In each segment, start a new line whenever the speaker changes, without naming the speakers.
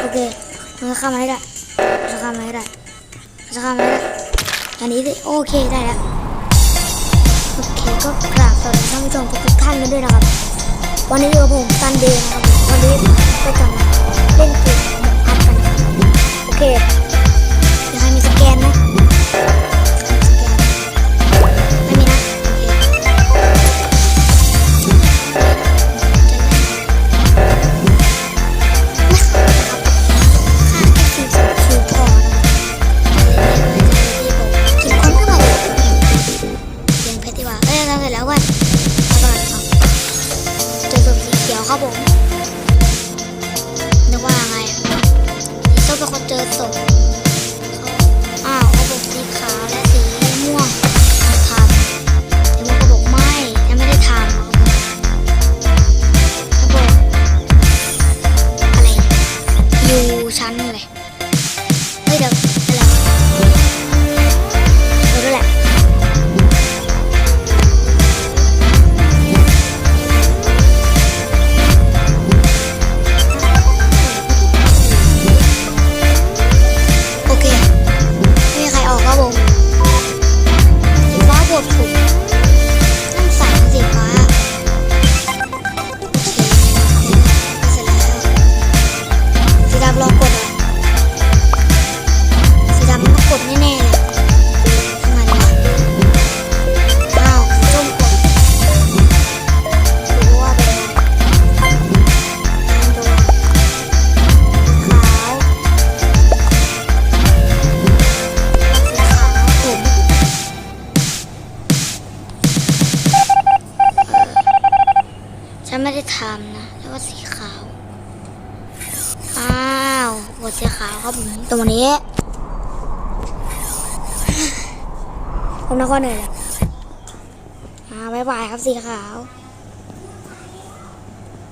โอเคมันจะข้ามาให้ได้จะข้ามาให้ได้จะข้ามาให้ได้อันนี้โอเคได้แล้วโอเคก็กราบสวัสดีท่านผู้ชมทุกท่านกันด้วยนะครับ วันนี้อยู่กับผมซันเดย์นะครับผมวันนี้ก็จะมาเล่นเกมอัพกันนะครับโอเค ชั้นเลย สีขาวครับผมตรงนี้ ผมนักว่าเหนื่อยแล้วอ่าบายบายครับสีขาว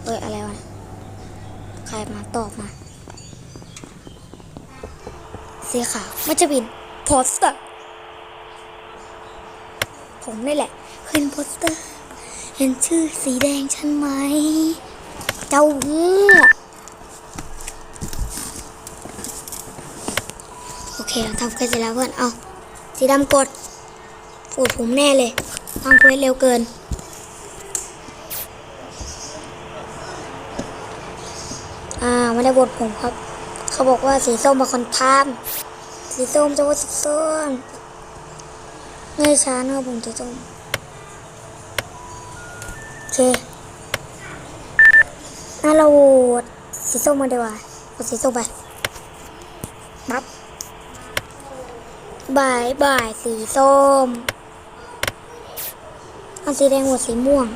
เอ้ย อะไรวะ ใครมาตอบมา สีขาวมันจะบินโปสเตอร์ผมนี่แหละขึ้นโปสเตอร์ เห็นชื่อสีแดงฉันไหม เจ้าโง่ โอ เคเราทำเควสเสร็จแล้วเพื่อน เอาสีดำกดฝูดผมแน่เลยทำเควสเร็วเกิน อ่าไม่ได้บทผมครับ เขาบอกว่าสีส้มมาคอนทามสีส้มจะว่าสีส้มไม่ช้านะครับผมสีส้มโอเคงั้นเราโหวตสีส้มมาดีกว่าเอาสีส้มไปปั๊บ บายบายสีส้มเอาสีแดงหมดสีม่วง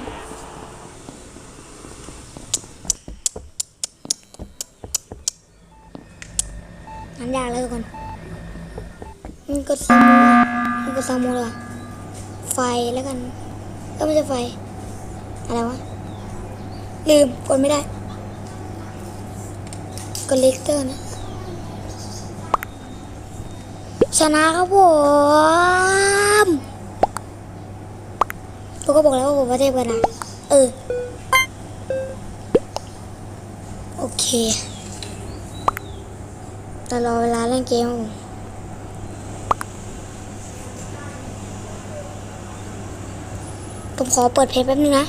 นั้นยากแล้วทุกคนมันกดซามูมันกดซามูเลยไฟแล้วกันก็ไม่ใช่ไฟ อะไรวะ ลืมกดไม่ได้กดเลกเตอร์นะ ชนะครับผมผมก็บอกแล้วว่าผมประเทศกันนะ เออ โอเคแต่รอเวลาเล่นเกมครับผมผมขอเปิดเพลงแป๊บนึงนะ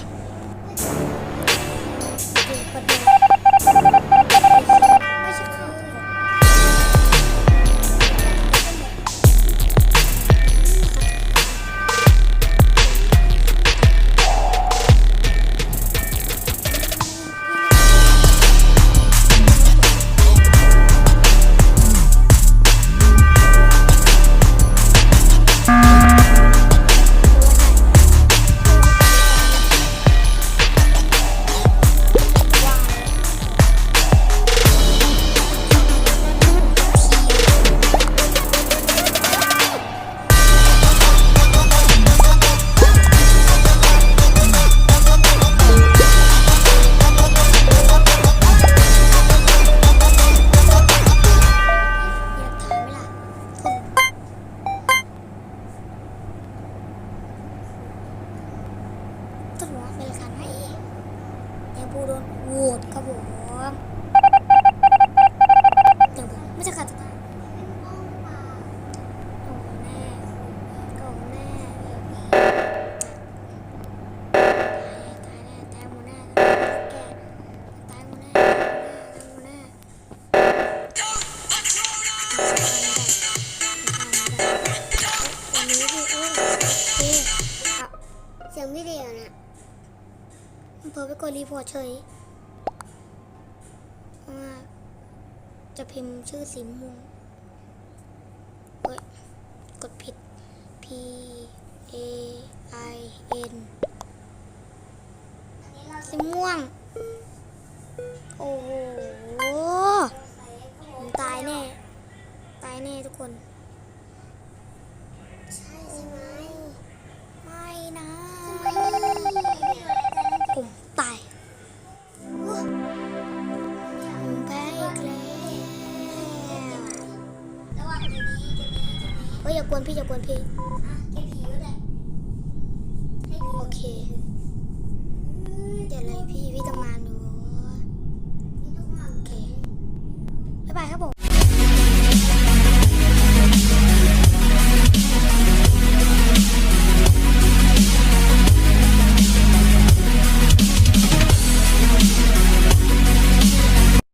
เป็นสันาห้เดี๋ยวปูโดนโหวตครับผม กดรีพอร์ตเฉยว่าจะพิมพ์ชื่อสีม่วงเฮ้ย กดผิด P A I N สีม่วง โอ้โห ตายแน่ ตายแน่ทุกคน วนพี่อย่ากวนพี่
อะแกผีก็ได้ให้ผี
โอเคเดี๋ยวอะไรพี่พี่ทำงานอยู่
นี่ทุกอย่าง
โอเคบ๊ายบายครับผม